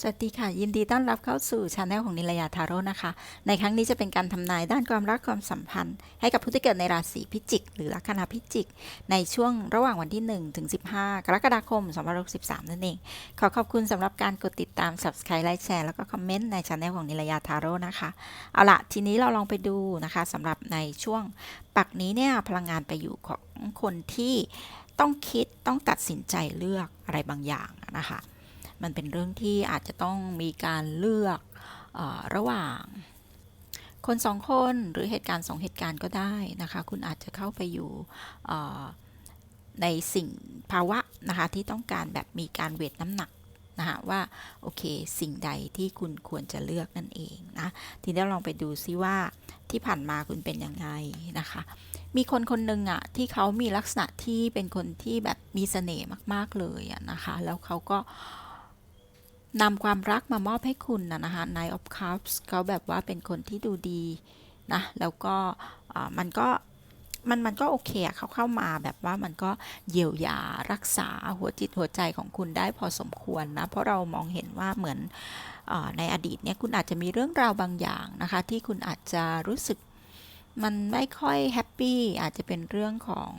สวัสดีค่ะ ยินดีต้อนรับเข้าสู่ช anel ของนิลยาทาโร่นะคะ ในครั้งนี้จะเป็นการทำนายด้านความรักความสัมพันธ์ ให้กับผู้ที่เกิดในราศีพิจิก หรือลัคนาพิจิก ในช่วงระหว่างวันที่ 1 ถึง 15 กรกฎาคม 2563 นั่นเอง ขอขอบคุณสำหรับการกดติดตาม subscribe ไลค์แชร์แล้วก็คอมเมนต์ในช anel ของนิลยาทาโร่นะคะ เอาละทีนี้เราลองไปดูนะคะสำหรับในช่วงปักนี้เนี่ยพลังงานไปอยู่ของคนที่ต้องคิดต้องตัดสินใจเลือกอะไรบางอย่างนะคะ มันเป็นเรื่องที่อาจจะต้องมีการเลือกอระหว่าง คนสองคนหรือเหตุการณ์สองเหตุการณ์ก็ได้นะคะ คุณอาจจะเข้าไปอยู่ในสิ่งภาวะนะคะที่ต้องการแบบมีการเวทน้ำหนักนะคะว่าโอเคสิ่งใดที่คุณควรจะเลือกนั่นเองนะทีนี้ลองไปดูซิว่าที่ผ่านมาคุณเป็นยังไงนะคะ มีคนคนหนึ่งอะที่เขามีลักษณะที่เป็นคนที่แบบมีเสน่ห์มาก ๆเลยอะนะคะ แล้วเขาก็ นำความรักมามอบให้คุณนะนะคะ Nine of Cups เขาแบบว่าเป็นคนที่ดูดีนะ แล้วก็มันก็มันมันก็โอเคเขาเข้ามาแบบว่ามันก็เยียวยารักษาหัวจิตหัวใจของคุณได้พอสมควรนะ เพราะเรามองเห็นว่าเหมือนอในอดีตเนี่ยคุณอาจจะมีเรื่องราวบางอย่างนะคะ ที่คุณอาจจะรู้สึกมันไม่ค่อยแฮปปี้อาจจะเป็นเรื่องของ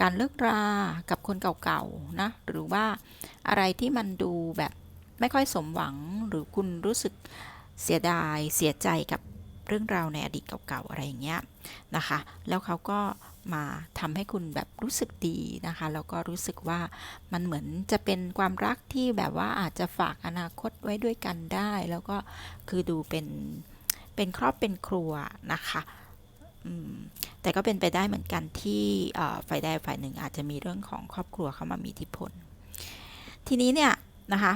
การเลิกรากับคนเก่าๆนะหรือว่าอะไรที่มันดูแบบไม่ค่อยสมหวังหรือคุณรู้สึกเสียดายเสียใจกับเรื่องราวในอดีตเก่าๆอะไรอย่างเงี้ยนะคะ แล้วเขาก็มาทำให้คุณแบบรู้สึกดีนะคะ แล้วก็รู้สึกว่ามันเหมือนจะเป็นความรักที่แบบว่าอาจจะฝากอนาคตไว้ด้วยกันได้ แล้วก็คือดูเป็นเป็นครอบเป็นครัวนะคะ แต่ก็เป็นไปได้เหมือนกันที่ฝ่ายใดฝ่ายหนึ่งอาจจะมีเรื่องของครอบครัวเข้ามามีอิทธิพล ทีนี้เนี่ยนะคะ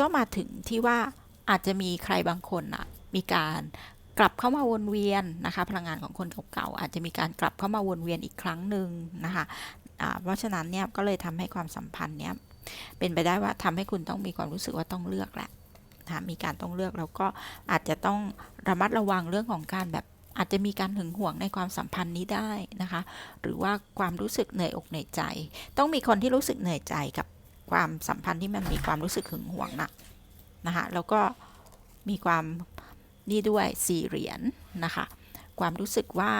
ก็มาถึงที่ว่าอาจจะมีใครบางคนอะมีการกลับเข้ามาวนเวียนนะคะพลังงานของคนเก่าๆอาจจะมีการกลับเข้ามาวนเวียนอีกครั้งหนึ่งนะคะเพราะฉะนั้นเนี่ยก็เลยทำให้ความสัมพันธ์เนี่ยเป็นไปได้ว่าทำให้คุณต้องมีความรู้สึกว่าต้องเลือกแหละนะมีการต้องเลือกแล้วก็อาจจะต้องระมัดระวังเรื่องของการแบบ อาจจะมีการหึงหวงในความสัมพันธ์นี้ได้นะคะ หรือว่าความรู้สึกเหนื่อยอกเหนื่อยใจ ต้องมีคนที่รู้สึกเหนื่อยใจกับความสัมพันธ์ที่มันมีความรู้สึกหึงหวงนะนะคะแล้วก็มีความนี่ด้วยสี่เหรียญนะคะ ความรู้สึกว่า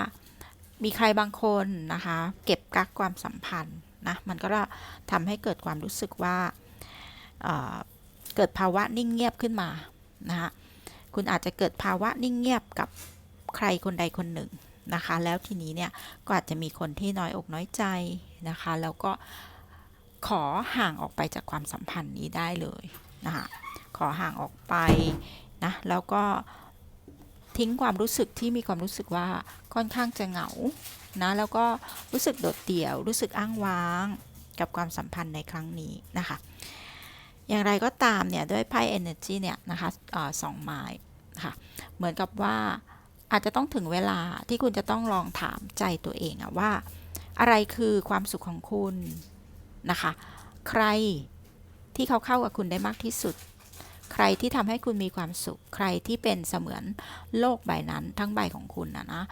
มีใครบางคนนะคะ เก็บกักความสัมพันธ์นะมันก็ทำให้เกิดความรู้สึกว่าเเกิดภาวะนิ่งเงียบขึ้นมานะคะคุณอาจจะเกิดภาวะนิ่งเงียบกับ ใครคนใดคนหนึ่งนะคะ แล้วทีนี้เนี่ยก็อาจจะมีคนที่น้อยอกน้อยใจนะคะ แล้วก็ขอห่างออกไปจากความสัมพันธ์นี้ได้เลยนะคะขอห่างออกไปนะแล้วก็ทิ้งความรู้สึกที่มีความรู้สึกว่าค่อนข้างจะเหงานะแล้วก็รู้สึกโดดเดี่ยว รู้สึกอ้างว้างกับความสัมพันธ์ในครั้งนี้นะคะ อย่างไรก็ตามเนี่ยด้วยไพ่ energy เนี่ยนะคะอาสองไม้นะคะเหมือนกับว่า อาจจะต้องถึงเวลาที่คุณจะต้องลองถามใจตัวเองอะว่า อะไรคือความสุขของคุณนะคะ ใครที่เขาเข้ากับคุณได้มากที่สุด ใครที่ทำให้คุณมีความสุข ใครที่เป็นเสมือนโลกใบนั้นทั้งใบของคุณนะนะ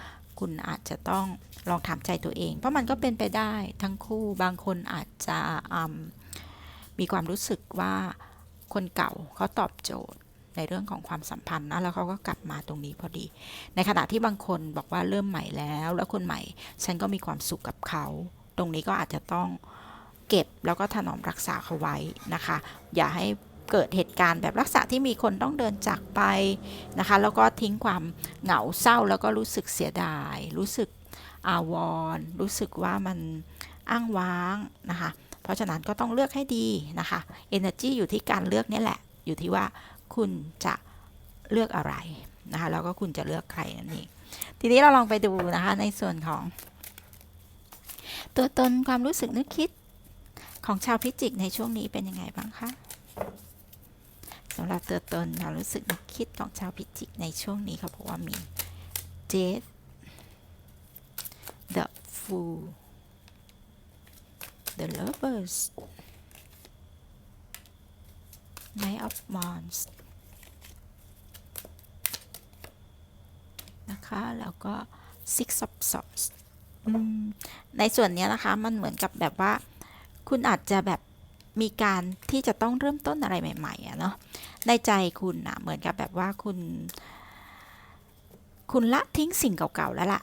คุณอาจจะต้องลองถามใจตัวเอง เพราะมันก็เป็นไปได้ทั้งคู่บางคนอาจจะมมีความรู้สึกว่าคนเก่าเขาตอบโจทย์ ในเรื่องของความสัมพันธ์นะแล้วเขาก็กลับมาตรงนี้พอดี ในขณะที่บางคนบอกว่าเริ่มใหม่แล้ว แล้วคนใหม่ฉันก็มีความสุขกับเขา ตรงนี้ก็อาจจะต้องเก็บแล้วก็ถนอมรักษาเขาไว้นะคะ อย่าให้เกิดเหตุการณ์แบบลักษณะที่มีคนต้องเดินจากไปนะคะ แล้วก็ทิ้งความเหงาเศร้าแล้วก็รู้สึกเสียดาย รู้สึกอาวรณ์รู้สึกว่ามันอ้างว้างนะคะ เพราะฉะนั้นก็ต้องเลือกให้ดีนะคะ energy อยู่ที่การเลือกนี่แหละ อยู่ที่ว่า คุณจะเลือกอะไรนะคะแล้วก็คุณจะเลือกใครนั่นเองทีนี้เราลองไปดูนะคะในส่วนของ ตัวตนความรู้สึกนึกคิดของชาวพิจิกในช่วงนี้เป็นยังไงบ้างคะสำหรับตัวตนความรู้สึกนึกคิดของชาวพิจิกในช่วงนี้เขาบอกว่ามี Jade The Fool The Lovers Knight of Wands นะคะ แล้วก็ Six of Swords ในส่วนนี้นะคะ มันเหมือนกับแบบว่า คุณอาจจะแบบมีการที่จะต้องเริ่มต้นอะไรใหม่ๆอะเนาะ ในใจคุณอะเหมือนกับแบบว่าคุณ คุณละทิ้งสิ่งเก่าๆแล้วล่ะ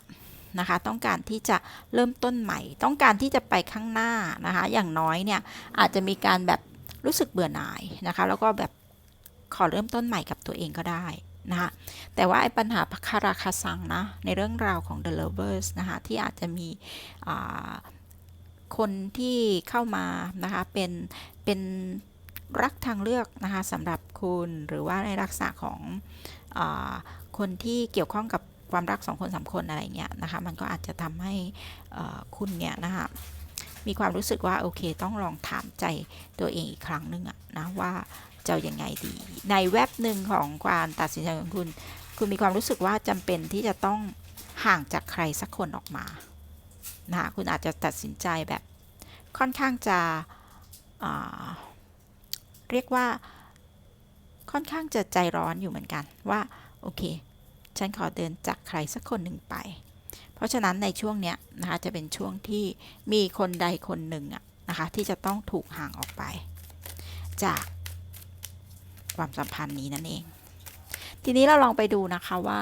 นะคะ ต้องการที่จะเริ่มต้นใหม่ ต้องการที่จะไปข้างหน้านะคะ อย่างน้อยเนี่ยอาจจะมีการแบบ รู้สึกเบื่อหน่ายนะคะ แล้วก็แบบขอเริ่มต้นใหม่กับตัวเองก็ได้นะคะแต่ว่าไอ้ปัญหาคาราคาซังนะในเรื่องราวของ The Lovers นะคะที่อาจจะมีคนที่เข้ามานะคะเป็นเป็นรักทางเลือกนะคะสำหรับคุณหรือว่าในลักษณะของอคนที่เกี่ยวข้องกับความรักสองคนสามคนอะไรเงี้ยนะคะมันก็อาจจะทำให้คุณเนี่ยนะคะ มีความรู้สึกว่าโอเค ต้องลองถามใจตัวเองอีกครั้งหนึ่งอะนะว่าจะอายังไงดี ในแว็บหนึ่งของการตัดสินใจของคุณ คุณมีความรู้สึกว่าจำเป็นที่จะต้องห่างจากใครสักคนออกมานะคุณอาจจะตัดสินใจแบบค่อนข้างจะาเรียกว่าค่อนข้างจะใจร้อนอยู่เหมือนกันว่า โอเค ฉันขอเดินจากใครสักคนหนึ่งไป ราะฉะนั้นในช่วงเนี้ยนะคะจะเป็นช่วงที่มีคนใดคนหนึ่งอะนะคะที่จะต้องถูกห่างออกไป จากความสัมพันธ์นี้นั่นเอง ทีนี้เราลองไปดูนะคะว่า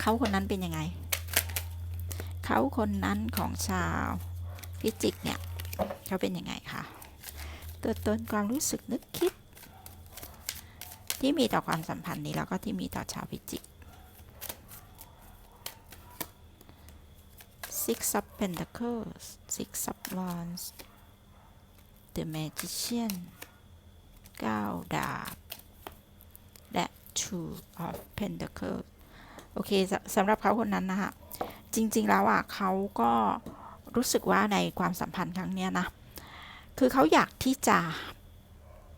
เขาคนนั้นเป็นยังไง เขาคนนั้นของชาวพิจิกเนี่ยเขาเป็นยังไงคะตัวตนความรู้สึกนึกคิด ที่มีต่อความสัมพันธ์นี้แล้วก็ที่มีต่อชาวพิจิก Six of Pentacles Six of Wands The Magician 9 ดาบ และ Two of Pentacles โอเคสำหรับเขาคนนั้นนะคะจริง ๆ แล้วอะเขาก็รู้สึกว่าในความสัมพันธ์ครั้งเนี้ยนะ คือเขาอยากที่จะ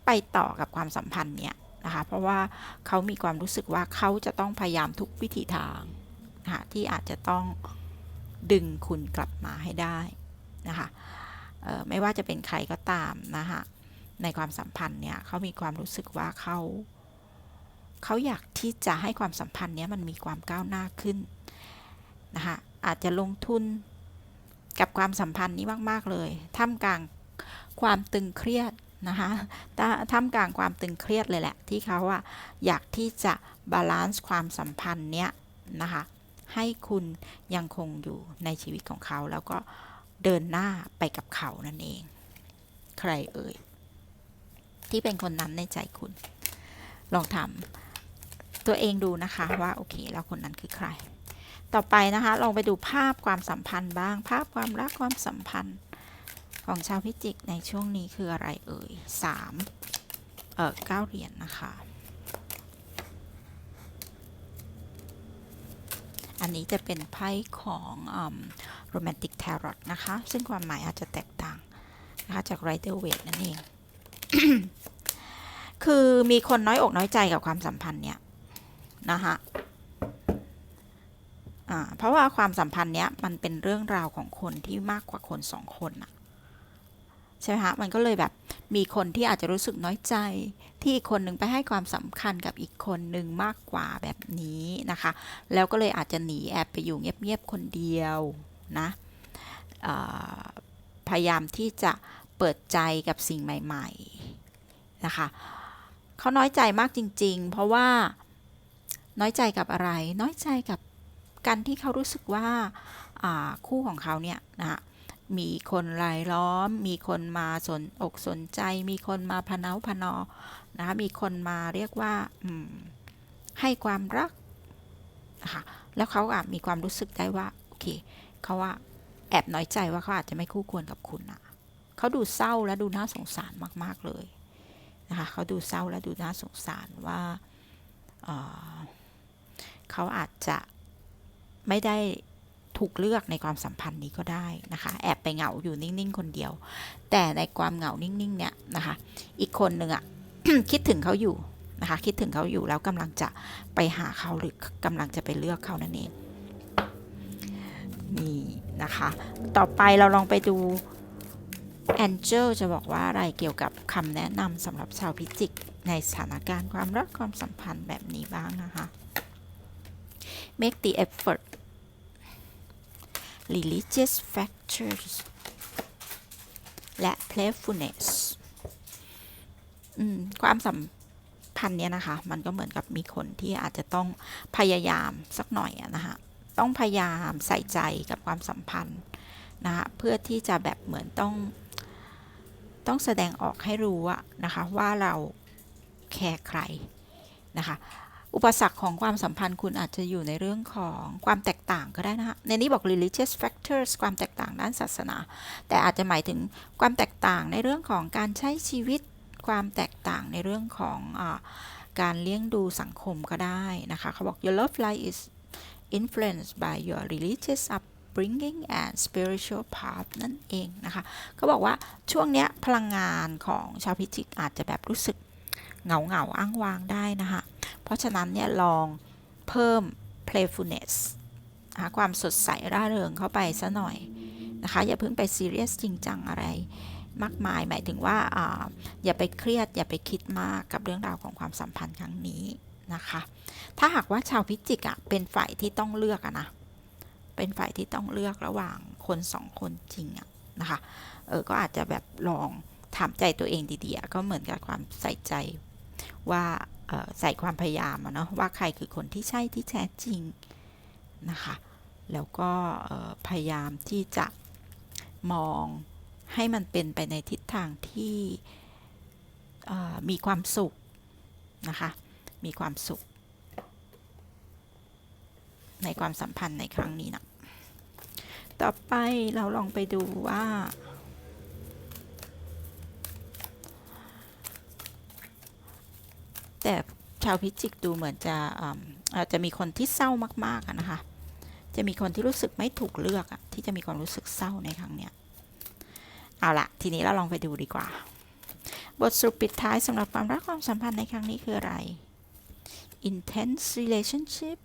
ไปต่อกับความสัมพันธ์เนี้ยนะคะ เพราะว่าเขามีความรู้สึกว่าเขาจะต้องพยายามทุกวิถีทางนะคะที่อาจจะต้อง ดึงคุณกลับมาให้ได้นะคะไม่ว่าจะเป็นใครก็ตามนะคะในความสัมพันธ์เนี่ยเขามีความรู้สึกว่าเขาเขาอยากที่จะให้ความสัมพันธ์เนี้ยมันมีความก้าวหน้าขึ้นนะคะอาจจะลงทุนกับความสัมพันธ์นี้มาก ๆ เลย ท่ามกลางความตึงเครียดนะคะถ้าท่ามกลางความตึงเครียดเลยแหละ ที่เขาอะอยากที่จะบาลานซ์ความสัมพันธ์เนี้ยนะคะ ให้คุณยังคงอยู่ในชีวิตของเขา แล้วก็เดินหน้าไปกับเขานั่นเอง ใครเอ่ย ที่เป็นคนนั้นในใจคุณ ลองถามตัวเองดูนะคะว่าโอเค แล้วคนนั้นคือใคร ต่อไปนะคะลองไปดูภาพความสัมพันธ์บ้าง ภาพความรักความสัมพันธ์ของชาวพิจิกในช่วงนี้คืออะไรเอ่ยสามเอ่อเก้าเหรียญนนะคะ อันนี้จะเป็นไพ่ของโรแมนติก t ท r o t นะคะ ซึ่งความหมายอาจจะแตกต่างนะคะจากไรเดอร์เวทนั่นเอง คือมีคนน้อยอกน้อยใจกับความสัมพันธ์เนี้ยนะคะเพราะว่าความสัมพันธ์เนี้ยมันเป็นเรื่องราวของคนที่มากกว่าคนสองคนอะใช่ไหมคะมันก็เลยแบบ มีคนที่อาจจะรู้สึกน้อยใจ ที่อีกคนหนึ่งไปให้ความสำคัญกับอีกคนหนึ่งมากกว่าแบบนี้นะคะ แล้วก็เลยอาจจะหนีแอบไปอยู่เงียบๆคนเดียวนะพยายามที่จะเปิดใจกับสิ่งใหม่ๆนะคะเขาน้อยใจมากจริง ๆ เพราะว่าน้อยใจกับอะไร น้อยใจกับการที่เขารู้สึกว่าอ่าคู่ของเขาเนี่ยนะคะ มีคนรายล้อม มีคนมาสนอกสนใจ มีคนมาพนาพนอนะคะมีคนมาเรียกว่าให้ความรักนะคะแล้วเขาอาจมีความรู้สึกได้ว่าโอเคเขาว่าแอบน้อยใจว่าเขาอาจจะไม่คู่ควรกับคุณนะเขาดูเศร้าและดูน่าสงสารมาก ๆเลยนะคะเขาดูเศร้าและดูน่าสงสารว่าเเขาอาจจะไม่ได้ ถูกเลือกในความสัมพันธ์นี้ก็ได้นะคะ แอบไปเหงาอยู่นิ่งๆ คนเดียว แต่ในความเหงานิ่งๆ เนี่ยนะคะ อีกคนหนึ่งอะคิดถึงเขาอยู่นะคะ คิดถึงเขาอยู่แล้วกำลังจะไปหาเขาหรือกำลังจะไปเลือกเขานั่นเองนี่นะคะ ต่อไปเราลองไปดู Angel จะบอกว่าอะไรเกี่ยวกับคำแนะนำสำหรับชาวพิจิก ในสถานการณ์ความรักความสัมพันธ์แบบนี้บ้างนะคะ make the effort religious factors และ playfulness ความสัมพันธ์เนี้ยนะคะ มันก็เหมือนกับมีคนที่อาจจะต้องพยายามสักหน่อยนะคะต้องพยายามใส่ใจกับความสัมพันธ์นะคะเพื่อที่จะแบบเหมือนต้อง ต้องแสดงออกให้รู้อะนะคะว่าเราแคร์ใครนะคะ อุปสรรคของความสัมพันธ์คุณอาจจะอยู่ในเรื่องของความแตกต่างก็ได้นะคะในนี้บอก religious factors ความแตกต่างด้านศาสนา แต่อาจจะหมายถึงความแตกต่างในเรื่องของการใช้ชีวิต ความแตกต่างในเรื่องของอการเลี้ยงดูสังคมก็ได้นะคะเขาบอก your love life is influenced by your religious upbringing and spiritual path นั่นเองนะคะเขาบอกว่าช่วงเนี้ยพลังงานของชาวพิจิกอาจจะแบบรู้สึก เหงาเหงาอ้างว้างได้นะคะ เพราะฉะนั้นเนี่ยลองเพิ่ม playfulness นะความสดใสร่าเริงเข้าไปซะหน่อยนะคะ อย่าเพิ่งไป serious จริงจังอะไรมากมาย หมายถึงว่าออย่าไปเครียด อย่าไปคิดมากกับเรื่องราวของความสัมพันธ์ครั้งนี้นะคะ ถ้าหากว่าชาวพิจิกอะเป็นฝ่ายที่ต้องเลือกอะนะ เป็นฝ่ายที่ต้องเลือกระหว่างคนสองคนจริงอะนะคะ เออ ก็อาจจะแบบลองถามใจตัวเองดีๆ ก็เหมือนกับความใส่ใจ ว่าใส่ความพยายามอะเนาะว่าใครคือคนที่ใช่ที่แท้จริงนะคะ แล้วก็พยายามที่จะมองให้มันเป็นไปในทิศทางที่มีความสุขนะคะ มีความสุข ในความสัมพันธ์ในครั้งนี้นะ ต่อไปเราลองไปดูว่า แต่ ชาวพิจิกดูเหมือนจะอาจจะมีคนที่เศร้ามากๆนะคะ จะมีคนที่รู้สึกไม่ถูกเลือกที่จะมีความรู้สึกเศร้าในครั้งเนี้ยเอาละทีนี้เราลองไปดูดีกว่า บทสรุปปิดท้ายสำหรับความรักความสัมพันธ์ในครั้งนี้คืออะไร intense relationship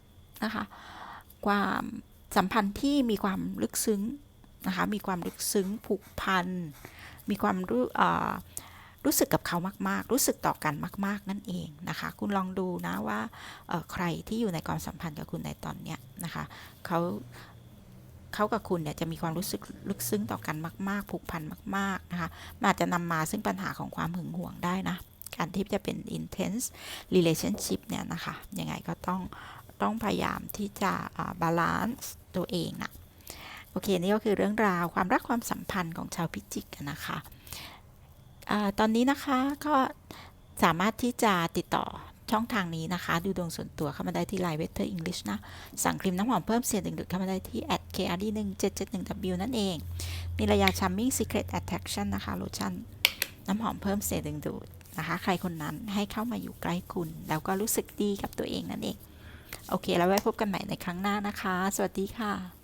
นะคะ ความสัมพันธ์ที่มีความลึกซึ้งนะคะ มีความลึกซึ้งผูกพัน มีความรู้ รู้สึกกับเขามาก ๆ รู้สึกต่อกันมาก ๆ นั่นเองนะคะ คุณลองดูนะว่าใครที่อยู่ในความสัมพันธ์กับคุณในตอนเนี้ยนะคะเขาเขากับคุณเนี่ยจะมีความรู้สึกลึกซึ้งต่อกันมาก ๆ ผูกพันมาก ๆ นะคะอาจจะนำมาซึ่งปัญหาของความหึงหวงได้นะการที่จะเป็น intense relationship เนี่ยนะคะยังไงก็ต้องต้องพยายามที่จะบาลานซ์ตัวเองนะโอเค นี่ก็คือเรื่องราวความรักความสัมพันธ์ของชาวพิจิกกันนะคะ อตอนนี้นะคะก็สามารถที่จะติดต่อช่องทางนี้นะคะ ดูดวงส่วนตัวเข้ามาได้ที่ Line Weather English นะ สั่งครีมน้ำหอมเพิ่มเสียงดึงดูดเข้ามาได้ที่ @krd 1 7 7 1 w นั่นเอง มีระยา Charming Secret Attraction นะคะโลชั่นน้ำหอมเพิ่มเสียงดึงดูดนะคะ ใครคนนั้นให้เข้ามาอยู่ใกล้คุณ แล้วก็รู้สึกดีกับตัวเองนั่นเอง โอเค แล้วไว้พบกันใหม่ในครั้งหน้านะคะ สวัสดีค่ะ